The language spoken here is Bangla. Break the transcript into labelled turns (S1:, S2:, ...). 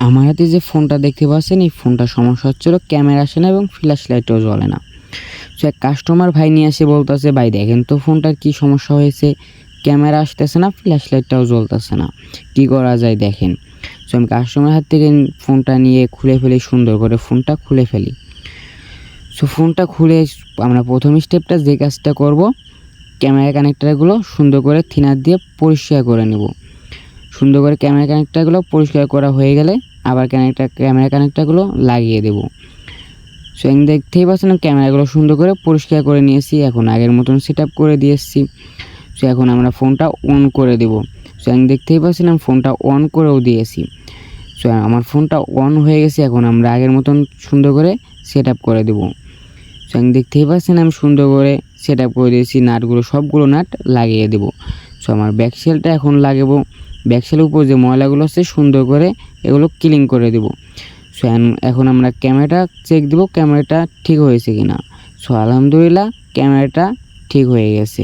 S1: আমার হাতে যে ফোনটা দেখতে পাচ্ছেন, এই ফোনটা সমস্যা হচ্ছিল ক্যামেরা আসে না এবং ফ্ল্যাশ লাইটও জ্বলে না। সো এক কাস্টমার ভাই নিয়ে এসে বলতেছে, ভাই, দেখেন তো ফোনটার কি সমস্যা হয়েছে? ক্যামেরা আসতেছে না, ফ্ল্যাশ লাইটটাও জ্বলতেছে না। কি করা যায় দেখেন? সো আমি কাস্টমার হাত থেকে ফোনটা নিয়ে খুলে ফেলি, সুন্দর করে ফোনটা খুলে ফেলি। সো ফোনটা খুলে আমরা প্রথম স্টেপটা যে কাজটা করব, ক্যামেরা কানেক্টারগুলো সুন্দর করে থিনার দিয়ে পরিষ্কার করে নেব। সুন্দর করে ক্যামেরা কানেক্টারগুলো পরিষ্কার করা হয়ে গেলে আবার কানেক্টার ক্যামেরা কানেক্টারগুলো লাগিয়ে দেব। সো আমি দেখতেই পাচ্ছেন ক্যামেরাগুলো সুন্দর করে পরিষ্কার করে নিয়েছি, এখন আগের মতন সেট করে দিয়ে এসেছি। সো এখন আমরা ফোনটা অন করে দেব। সো আমি দেখতেই পাচ্ছিলাম ফোনটা অন করেও দিয়েছি সো আমার ফোনটা অন হয়ে গেছে, এখন আমরা আগের মতন সুন্দর করে সেট করে দেবো। সো আমি দেখতেই পাচ্ছেন আমি সুন্দর করে সেট করে দিয়েছি, নাটগুলো সবগুলো নাট লাগিয়ে দেবো। সো আমার ব্যাকসেলটা এখন লাগাবো। ব্যাকসেলের উপর যে ময়লাগুলো আছে সুন্দর করে এগুলো ক্লিন করে দেবো। সো এখন আমরা ক্যামেরাটা চেক দেবো ক্যামেরাটা ঠিক হয়েছে কি না সো আলহামদুলিল্লাহ ক্যামেরাটা ঠিক হয়ে গেছে।